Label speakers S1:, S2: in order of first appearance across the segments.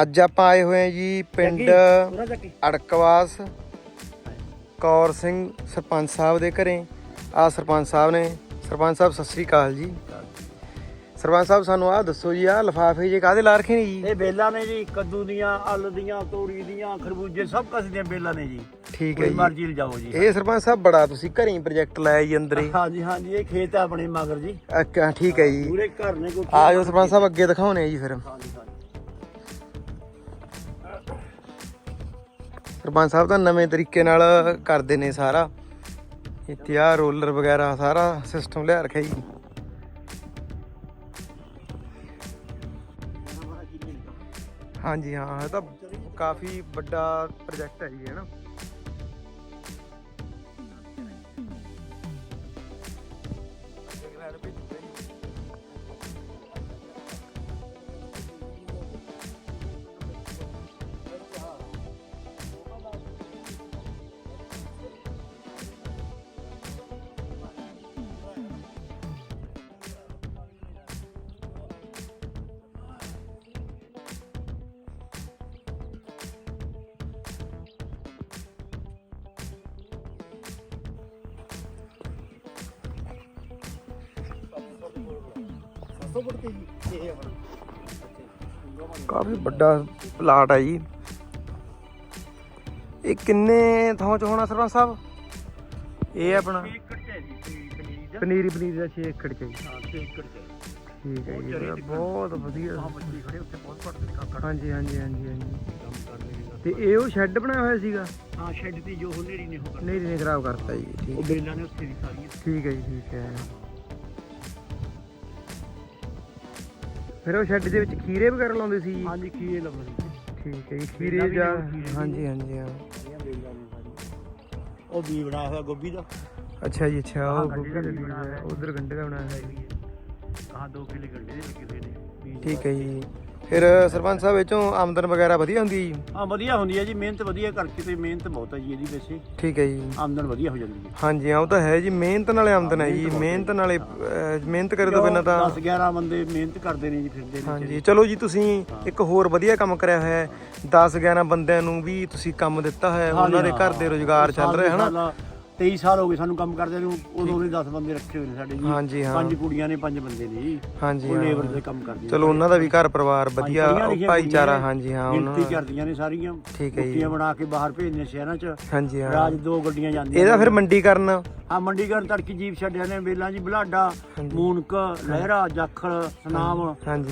S1: ਅੱਜ ਆਪਾਂ ਆਏ ਹੋਏ ਹਾਂ ਜੀ ਪਿੰਡ ਅੜਕਵਾਸ। ਕੌਰ ਸਿੰਘ ਸਰਪੰਚ ਸਾਹਿਬ ਦੇ ਘਰੇ। ਆ ਸਰਪੰਚ ਸਾਹਿਬ ਨੇ। ਸਰਪੰਚ ਸਾਹਿਬ ਸਤਿ ਸ੍ਰੀ ਅਕਾਲ ਜੀ। ਸਰਪੰਚ ਸਾਹਿਬ ਸਾਨੂੰ ਆਹ ਦੱਸੋ ਜੀ ਆਹ ਲਿਫਾਫੇ ਜੇ ਕਾਹਦੇ ਲਾ ਰੱਖੇ ਨੇ ਜੀ?
S2: ਇਹ ਬੇਲਾਂ ਨੇ ਜੀ ਕੱਦੂ ਦੀਆਂ ਅਲ ਦੀਆਂ ਤੋਰੀ ਦੀਆਂ ਖਰਬੂਜੇ ਸਭ ਕਸ ਦੀਆਂ ਬੇਲਾਂ ਨੇ ਜੀ।
S1: ਠੀਕ ਹੈ ਜੀ।
S2: ਮਰਜ਼ੀ ਲਿਜਾਓ ਜੀ।
S1: ਇਹ ਸਰਪੰਚ ਸਾਹਿਬ ਬੜਾ ਤੁਸੀਂ ਘਰੇ ਹੀ ਪ੍ਰੋਜੈਕਟ ਲਾਇਆ ਜੀ ਅੰਦਰ। ਹੀ
S2: ਹਾਂਜੀ ਹਾਂਜੀ ਇਹ ਖੇਤ ਆ ਆਪਣੇ ਮਗਰ ਜੀ।
S1: ਅੱਛਾ, ਠੀਕ ਹੈ ਜੀ।
S2: ਪੂਰੇ ਘਰ ਨੇ ਕੋਈ
S1: ਆ ਜਾਓ ਸਰਪੰਚ ਸਾਹਿਬ ਅੱਗੇ ਦਿਖਾਉਣੇ ਆ ਜੀ ਫਿਰ।
S2: ਹਾਂਜੀ
S1: ਸਰਪੰਚ ਸਾਹਿਬ ਤਾਂ ਨਵੇਂ ਤਰੀਕੇ ਨਾਲ ਕਰਦੇ ਨੇ ਸਾਰਾ। ਇੱਥੇ ਆ ਰੋਲਰ ਵਗੈਰਾ ਸਾਰਾ ਸਿਸਟਮ ਲਿਆ ਰੱਖਿਆ ਜੀ। ਹਾਂਜੀ ਹਾਂ, ਇਹ ਤਾਂ ਕਾਫੀ ਵੱਡਾ ਪ੍ਰੋਜੈਕਟ ਹੈ ਜੀ, ਹੈ ਨਾ। ਕਾਫੀ ਵੱਡਾ ਪਲਾਟ ਹੈ ਜੀ। ਇਹ ਕਿੰਨੇ ਥਾਂ ਚ ਹੋਣਾ ਸਰਪੰਚ ਸਾਹਿਬ? ਇਹ ਆਪਣਾ
S2: ਏਕੜ ਚ ਹੈ ਜੀ ਪਨੀਰੀ
S1: ਪਨੀਰੀ ਦਾ 6 ਏਕੜ ਚ ਜੀ।
S2: ਹਾਂ ਛੇ ਏਕੜ ਚ।
S1: ਠੀਕ ਹੈ ਜੀ ਬਹੁਤ ਵਧੀਆ।
S2: ਨੇ
S1: ਹਾਂਜੀ ਹਾਂਜੀ ਹਾਂਜੀ ਹਾਂਜੀ।
S2: ਨੇ
S1: ਤੇ ਇਹ ਉਹ ਸ਼ੈੱਡ ਬਣਾਇਆ ਹੋਇਆ ਸੀਗਾ?
S2: ਹਾਂ ਸ਼ੈੱਡ ਦੀ ਜੋ ਹਨੇਰੀ ਨੇ ਉਹ
S1: ਨਹੀਂ ਨਹੀਂ ਖਰਾਬ ਕਰਤਾ ਜੀ
S2: ਉਹ ਬੇਲਾਂ ਨੇ ਉੱਥੇ ਦੀ ਸਾਰੀਆਂ
S1: ਠੀਕ ਹੈ ਜੀ ਠੀਕ ਹੈ। ਫਿਰ ਉਹ ਸ਼ੈੱਡ ਦੇ ਵਿੱਚ ਖੀਰੇ ਵਗੈਰਾ ਲਾਉਂਦੇ ਸੀ ਜੀ?
S2: ਹਾਂਜੀ ਕੀ ਲੱਭਦੇ
S1: ਠੀਕ ਹੈ ਜੀ ਖੀਰੇ ਜਾਂ
S2: ਖੀਰੇ
S1: ਹਾਂਜੀ। ਹਾਂਜੀ ਹਾਂ।
S2: ਉਹ ਵੀ ਬਣਾਇਆ ਹੋਇਆ ਗੋਭੀ ਦਾ।
S1: ਅੱਛਾ ਜੀ ਅੱਛਾ ਉਹ ਗੋਭੀ
S2: ਦਾ
S1: ਬੀਜ
S2: ਹੋਇਆ।
S1: ਉਧਰ ਗੰਡੇ ਦਾ ਬਣਾਇਆ ਹੈ
S2: ਕਹਾਂ 2 ਕਿਲੇ ਗੰਡੇ ਦੇ ਲੱਗੇ ਹੋਏ ਨੇ।
S1: ਠੀਕ ਹੈ ਜੀ। ਫਿਰ ਸਰਪੰਚ ਸਾਹਿਬ ਵਿੱਚੋਂ ਆਮਦਨ ਵਗੈਰਾ ਵਧੀਆ ਹੁੰਦੀ ਹੈ ਜੀ?
S2: ਹਾਂ ਵਧੀਆ ਹੁੰਦੀ ਹੈ ਜੀ ਮਿਹਨਤ ਵਧੀਆ ਕਰਕੇ ਤੇ ਮਿਹਨਤ ਬਹੁਤ ਹੈ ਜੀ ਇਹਦੀ ਵੈਸੇ।
S1: ਠੀਕ ਹੈ ਜੀ।
S2: ਆਮਦਨ ਵਧੀਆ ਹੋ ਜਾਂਦੀ ਹੈ
S1: ਹਾਂਜੀ ਹਾਂ ਉਹ ਤਾਂ ਹੈ ਜੀ ਮਿਹਨਤ ਨਾਲੇ ਆਮਦਨ ਹੈ ਜੀ ਮਿਹਨਤ ਨਾਲੇ ਅਹ, ਮਿਹਨਤ ਕਰੇ ਤੋਂ ਬਿਨਾਂ ਤਾਂ
S2: 10 11 ਬੰਦੇ ਮਿਹਨਤ ਕਰਦੇ ਨੇ ਜੀ ਫਿਰਦੇ ਨੇ
S1: ਹਾਂਜੀ ਚਲੋ ਜੀ ਤੁਸੀਂ ਇੱਕ ਹੋਰ ਵਧੀਆ ਕੰਮ ਕਰਿਆ ਹੋਇਆ ਹੈ। 10 11 ਬੰਦਿਆਂ ਨੂੰ ਵੀ ਤੁਸੀਂ ਕੰਮ ਦਿੱਤਾ ਹੋਇਆ ਹੈ, ਉਹਨਾਂ ਦੇ ਘਰ ਦੇ ਰੋਜ਼ਗਾਰ ਚੱਲ ਰਿਹਾ ਹੈ ਨਾ
S2: 23 ਸਾਲ ਹੋ ਗਏ ਸਾਨੂੰ ਕੰਮ ਕਰਦੇ ਨੂੰ ਉਦੋਂ ਨੇ 10 ਬੰਦੇ ਰੱਖੇ ਹੋਏ ਨੇ ਸਾਡੇ ਜੀ।
S1: ਹਾਂਜੀ ਹਾਂ।
S2: ਪੰਜ ਕੁੜੀਆਂ ਨੇ ਪੰਜ ਬੰਦੇ ਨੇ ਜੀ।
S1: ਹਾਂਜੀ
S2: ਉਹ
S1: ਹਾਂ।
S2: ਲੇਬਰ ਦੇ ਕੰਮ ਕਰਦੀਆਂ
S1: ਚਲੋ ਉਹਨਾਂ ਦਾ ਵੀ ਘਰ ਪਰਿਵਾਰ ਵਧੀਆ ਭਾਈਚਾਰਾ ਹਾਂਜੀ ਹਾਂ ਉਹਨਾਂ ਦਾ।
S2: ਕਰਦੀਆਂ ਨੇ ਸਾਰੀਆਂ।
S1: ਠੀਕ ਹੈ ਜੀ।
S2: ਬਣਾ ਕੇ ਬਾਹਰ ਭੇਜਦੀਆਂ ਸ਼ਹਿਰਾਂ 'ਚ।
S1: ਹਾਂਜੀ ਹਾਂ।
S2: ਰਾਜ ਦੋ ਗੱਡੀਆਂ ਜਾਂਦੀਆਂ
S1: ਇਹਦਾ ਫਿਰ ਮੰਡੀਕਰਨ
S2: ਆ ਮੰਡੀਗੜ ਤੜਕੀ ਜੀਪ ਛੱਡਿਆ ਨੇ ਬੇਲਾਂ ਜੀ ਬਲਾਡਾ ਮੂਨਕ ਲਹਿਰਾ ਜਾਖਲ ਸਨਾਮ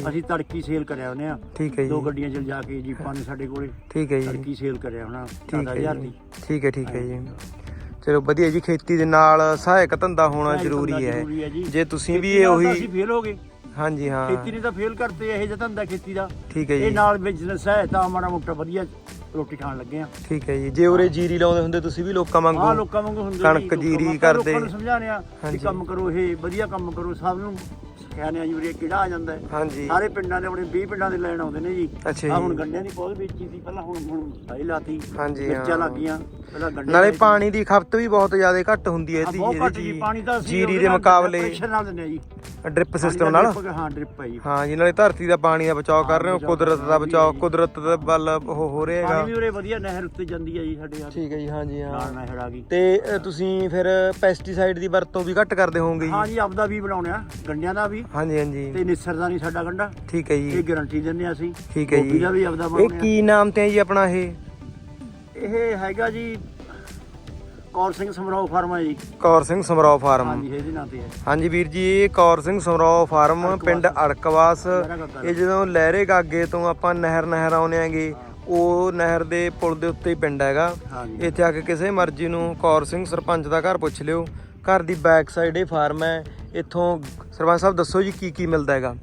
S2: ਅਸੀਂ ਤੜਕੀ ਸੇਲ ਕਰਿਆ ਉਹਨੇ ਆ।
S1: ਠੀਕ ਹੈ
S2: ਦੋ
S1: ਜੀ
S2: ਗੱਡੀਆਂ ਚਲ ਜਾ ਕੇ ਜੀਪਾਂ ਨੇ ਸਾਡੇ ਕੋਲੇ।
S1: ਠੀਕ ਹੈ ਜੀ।
S2: ਤੜਕੀ ਸੇਲ ਕਰਿਆ ਹੋਣਾ
S1: ਠੀਕ ਹੈ
S2: 10000
S1: ਜੀ।
S2: ਦੀ।
S1: ਠੀਕ ਹੈ ਠੀਕ ਹੈ ਜੀ। ਚਲੋ ਵਧੀਆ ਜੀ ਖੇਤੀ ਦੇ ਨਾਲ ਸਹਾਇਕ ਧੰਦਾ ਹੋਣਾ ਜ਼ਰੂਰੀ ਹੈ।
S2: ਹੈ ਜੀ।
S1: ਤੁਸੀਂ ਵੀ ਇਹ ਉਹੀ
S2: ਅਸੀਂ ਫੇਲ ਹੋ ਗਏ।
S1: ਹਾਂਜੀ ਹਾਂ।
S2: ਖੇਤੀ ਨੇ ਤਾਂ ਫੇਲ ਕਰਤੇ ਇਹ ਜਿਹਾ ਧੰਦਾ ਖੇਤੀ ਦਾ।
S1: ਠੀਕ ਹੈ
S2: ਇਹ
S1: ਜੀ।
S2: ਨਾਲ ਬਿਜ਼ਨਸ ਹੈ ਤਾਂ ਮਾੜਾ ਮੋਟਾ ਵਧੀਆ ਰੋਟੀ ਖਾਣ ਲੱਗੇ ਆ
S1: ਠੀਕ ਹੈ ਜੀ। ਜੇ ਉਰੇ ਜੀਰੀ ਲਾਉਂਦੇ ਹੁੰਦੇ ਤੁਸੀਂ ਵੀ ਲੋਕਾਂ ਵਾਂਗੂ
S2: ਲੋਕਾਂ ਵਾਂਗੂ ਹੁੰਦੇ
S1: ਕਣਕ, ਜੀਰੀ ਕਰਦੇ।
S2: ਲੋਕਾਂ ਨੂੰ ਸਮਝਾਉਂਦੇ ਆ। ਕਿ ਕੰਮ ਕਰੋ ਇਹ ਵਧੀਆ ਕੰਮ ਕਰੋ। ਸਭ ਨੂੰ ਸਿਖਾਉਂਦੇ ਆ ਯੂਰੀਆ ਕਿਹੜਾ ਆ ਜਾਂਦਾ ਹੈ।
S1: ਹਾਂਜੀ।
S2: ਸਾਰੇ ਪਿੰਡਾਂ ਦੇ ਆਪਣੇ 20 ਪਿੰਡਾਂ ਦੇ ਲੈਣ ਆਉਂਦੇ ਨੇ ਜੀ। ਆ ਹੁਣ ਗੰਡਿਆਂ ਦੀ ਪੌਦ ਵੇਚੀ ਸੀ ਪਹਿਲਾਂ ਹੁਣ ਹੁਣ ਸਾਈ ਲਾਤੀ।
S1: ਹਾਂਜੀ
S2: ਮਿਰਚਾਂ
S1: ਹਾਂ।
S2: ਲੱਗੀਆਂ। ਪਹਿਲਾਂ ਗੰਡੇ
S1: ਨਾਲੇ। ਪਾਣੀ ਦੀ ਖਪਤ ਵੀ ਬਹੁਤ ਜ਼ਿਆਦਾ ਘੱਟ ਹੁੰਦੀ ਹੈ ਇਹਦੀ
S2: ਬਹੁਤ ਘੱਟ ਜੀ ਪਾਣੀ ਤਾਂ ਅਸੀਂ
S1: ਜੀਰੀ ਦੇ ਮੁਕਾਬਲੇ
S2: ਪ੍ਰੈਸ਼ਰ ਨਾਲ ਦਿੰਦੇ ਆ ਜੀ।
S1: ਡ੍ਰਿਪ ਸਿਸਟਮ ਨਾਲ
S2: ਹਾਂ ਡ੍ਰਿਪ ਹੈ ਜੀ।
S1: ਹਾਂ ਜੀ ਨਾਲੇ ਧਰਤੀ ਦਾ ਪਾਣੀ ਦਾ ਬਚਾਅ ਕਰ ਰਹੇ ਹੋ ਕੁਦਰਤ ਦਾ ਬਚਾਅ
S2: ਹਾਂ ਜੀ।
S1: ਕੁਦਰਤ ਦੇ ਵੱਲ ਉਹ ਹੋ ਰਿਹਾ
S2: ਪਾਣੀ
S1: ਹੈਗਾ
S2: ਵੀ ਉਰੇ ਵਧੀਆ ਨਹਿਰ ਉੱਤੇ ਜਾਂਦੀ ਹੈ ਜੀ ਸਾਡੇ ਯਾਰ
S1: ਠੀਕ ਹੈ ਜੀ ਹਾਂਜੀ ਹਾਂ।
S2: ਨਾਲ ਨਹਿਰ ਆ ਗਈ।
S1: ਤੇ ਤੁਸੀਂ ਫਿਰ ਪੈਸਟੀਸਾਈਡ ਦੀ ਵਰਤੋਂ ਵੀ ਘੱਟ ਕਰਦੇ ਹੋਵੋਗੇ
S2: ਹਾਂ
S1: ਜੀ
S2: ਜੀ ਆਪਦਾ ਵੀ ਬਣਾਉਣੇ ਆ ਗੰਡਿਆਂ ਦਾ ਵੀ।
S1: ਹਾਂਜੀ ਹਾਂਜੀ
S2: ਤੇ ਨਿਸਰ ਦਾ ਨਹੀਂ ਸਾਡਾ ਗੰਡਾ।
S1: ਠੀਕ ਹੈ
S2: ਇਹ
S1: ਜੀ
S2: ਗਾਰੰਟੀ ਦਿੰਦੇ ਆ ਅਸੀਂ।
S1: ਠੀਕ ਹੈ
S2: ਗੋਭੀ
S1: ਜੀ।
S2: ਦਾ ਵੀ ਆਪਦਾ
S1: ਇਹ ਕੀ ਨਾਮ ਤੇ ਹੈ ਜੀ ਆਪਣਾ ਇਹ?
S2: ਇਹ ਹੈਗਾ ਜੀ ਕੌਰ ਸਿੰਘ ਸਮਰਾਓ ਫਾਰਮ ਹੈ ਜੀ।
S1: ਕੌਰ ਸਿੰਘ ਸਮਰਾਓ ਫਾਰਮ।
S2: ਹਾਂਜੀ ਇਹਦੇ ਨਾਂ ਤੇ ਹੈ।
S1: ਹਾਂਜੀ ਵੀਰ ਜੀ ਇਹ ਕੌਰ ਸਿੰਘ ਸਮਰਾਓ ਫਾਰਮ ਪਿੰਡ ਅੜਕਵਾਸ। ਇਹ ਜਦੋਂ ਲਹਿਰੇ ਗਾਗੇ ਤੋਂ ਆਪਾਂ ਨਹਿਰ ਨਹਿਰ ਆਉਨੇ ਆਂਗੇ ਉਹ ਨਹਿਰ ਦੇ ਪੁਲ ਦੇ ਉੱਤੇ ਹੀ ਪਿੰਡ ਹੈਗਾ।
S2: ਹਾਂਜੀ।
S1: ਇੱਥੇ ਆ ਕੇ ਕਿਸੇ ਮਰਜ਼ੀ ਨੂੰ ਕੌਰ ਸਿੰਘ ਸਰਪੰਚ ਦਾ ਘਰ ਪੁੱਛ ਲਿਓ। ਘਰ ਦੀ ਬੈਕ ਸਾਈਡ ਇਹ ਫਾਰਮ ਹੈ। ਇੱਥੋਂ ਸਰਪੰਚ ਸਾਹਿਬ ਦੱਸੋ ਜੀ ਕੀ ਕੀ ਮਿਲਦਾ ਹੈਗਾ?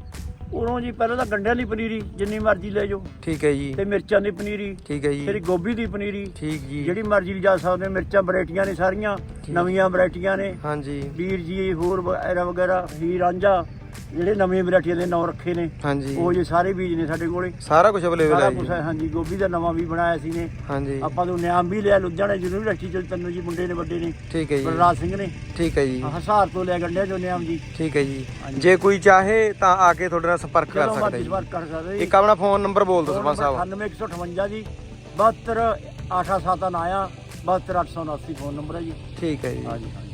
S2: ਉਰੋਂ ਜੀ ਪਹਿਲਾਂ ਤਾਂ ਗੰਡਿਆਂ ਦੀ ਪਨੀਰੀ ਜਿੰਨੀ ਮਰਜ਼ੀ ਲੈ ਜਾਓ।
S1: ਠੀਕ ਹੈ ਜੀ।
S2: ਤੇ ਮਿਰਚਾਂ ਦੀ ਪਨੀਰੀ
S1: ਠੀਕ ਹੈ
S2: ਫਿਰ
S1: ਜੀ
S2: ਗੋਭੀ ਦੀ ਪਨੀਰੀ
S1: ਠੀਕ ਜੀ।
S2: ਜਿਹੜੀ ਮਰਜ਼ੀ ਲਿਜਾ ਸਕਦੇ। ਮਿਰਚਾਂ ਵੈਰਾਈਟੀਆਂ ਨੇ ਸਾਰੀਆਂ ਨਵੀਆਂ ਵੈਰਾਈਟੀਆਂ ਨੇ।
S1: ਹਾਂਜੀ।
S2: ਵੀਰ ਜੀ ਹੋਰ ਵਗੈਰਾ ਵਗੈਰਾ ਹੀਰ ਰਾਂਝਾ ਜਿਹੜੇ ਨਵੇਂ ਵੈਰਾਈਟੀਆਂ ਦੇ ਨਾਂ ਰੱਖੇ ਨੇ
S1: ਹਾਂਜੀ।
S2: ਉਹ ਜੇ ਸਾਰੇ ਬੀਜ ਨੇ ਸਾਡੇ ਕੋਲੇ।
S1: ਸਾਰਾ ਕੁਝ ਅਵੇਲੇਬਲ
S2: ਸਾਰਾ
S1: ਹੈ
S2: ਕੁਝ
S1: ਜੀ
S2: ਹੈ ਹਾਂਜੀ ਗੋਭੀ ਦਾ ਨਵਾਂ ਵੀ ਬਣਾਇਆ ਸੀ ਨੇ।
S1: ਹਾਂਜੀ।
S2: ਆਪਾਂ ਤੋਂ ਨਿਆਮ ਵੀ ਲਿਆ ਲੁਧਿਆਣੇ ਯੂਨੀਵਰਸਿਟੀ ਚ ਤੈਨੂੰ ਜੀ ਮੁੰਡੇ ਨੇ ਵੱਡੇ ਨੇ।
S1: ਠੀਕ ਹੈ ਜੀ।
S2: ਬਲਰਾਜ ਸਿੰਘ ਨੇ।
S1: ਠੀਕ ਹੈ ਜੀ।
S2: ਹਸਾਰ ਤੋਂ ਲਿਆ ਗੰਡਿਆ ਚੋਂ ਨਿਆਮ ਜੀ
S1: ਠੀਕ ਹੈ ਜੀ।
S2: ਹਾਂਜੀ।
S1: ਜੇ ਕੋਈ ਚਾਹੇ ਤਾਂ ਆ ਕੇ ਤੁਹਾਡੇ ਨਾਲ ਸੰਪਰਕ ਕਰ
S2: ਜਦੋਂ
S1: ਸਕਦਾ
S2: ਮਰਜ਼ੀ
S1: ਜੀ।
S2: ਵਾਰ ਕਰ ਸਕਦੇ ਜੀ।
S1: ਇੱਕ ਆਪਣਾ ਫੋਨ ਨੰਬਰ ਬੋਲ ਦਿਓ ਸਰਪੰਚ ਸਾਹਿਬ।
S2: 98158 ਜੀ। 72 887 ਆਇਆ 72879 ਫੋਨ ਨੰਬਰ ਹੈ ਜੀ।
S1: ਠੀਕ ਹੈ ਜੀ।
S2: ਹਾਂਜੀ ਹਾਂਜੀ।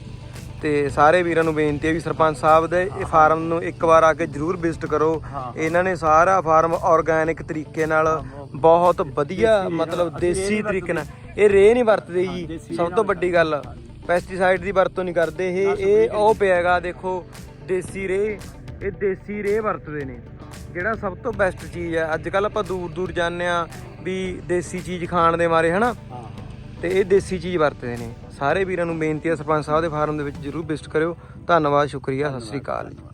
S1: ਤੇ ਸਾਰੇ ਵੀਰਾਂ ਨੂੰ ਬੇਨਤੀ ਹੈ ਵੀ ਸਰਪੰਚ ਸਾਹਿਬ ਦੇ ਇਹ ਫਾਰਮ ਨੂੰ ਇੱਕ ਵਾਰ ਆ ਕੇ ਜਰੂਰ ਵਿਜ਼ਿਟ ਕਰੋ। ਇਹਨਾਂ ਨੇ ਸਾਰਾ ਫਾਰਮ ਆਰਗੈਨਿਕ ਤਰੀਕੇ ਨਾਲ ਬਹੁਤ ਵਧੀਆ। ਮਤਲਬ ਦੇਸੀ ਤਰੀਕੇ ਨਾਲ। ਇਹ ਰੇ ਨਹੀਂ ਵਰਤਦੇ ਜੀ ਸਭ ਤੋਂ ਵੱਡੀ ਗੱਲ ਪੈਸਟੀਸਾਈਡ ਦੀ ਵਰਤੋਂ ਨਹੀਂ ਕਰਦੇ। ਇਹ ਇਹ ਉਹ ਪਿਆਗਾ ਦੇਖੋ ਦੇਸੀ ਰੇ। ਇਹ ਦੇਸੀ ਰੇ ਵਰਤਦੇ ਨੇ ਜਿਹੜਾ ਸਭ ਤੋਂ ਬੈਸਟ ਚੀਜ਼ ਹੈ। ਅੱਜ ਕੱਲ ਆਪਾਂ ਦੂਰ ਦੂਰ ਜਾਂਦੇ ਆ ਵੀ ਦੇਸੀ ਚੀਜ਼ ਖਾਣ ਦੇ ਮਾਰੇ ਹਨਾ? ਤੇ ਇਹ ਦੇਸੀ ਚੀਜ਼ ਵਰਤਦੇ ਨੇ। ਸਾਰੇ ਵੀਰਾਂ ਨੂੰ ਬੇਨਤੀ ਹੈ ਸਰਪੰਚ ਸਾਹਿਬ ਦੇ ਫਾਰਮ ਦੇ ਵਿੱਚ ਜਰੂਰ ਵਿਜ਼ਿਟ ਕਰਿਓ। ਧੰਨਵਾਦ, ਸ਼ੁਕਰੀਆ, ਸਤਿ ਸ੍ਰੀ ਅਕਾਲ ਜੀ।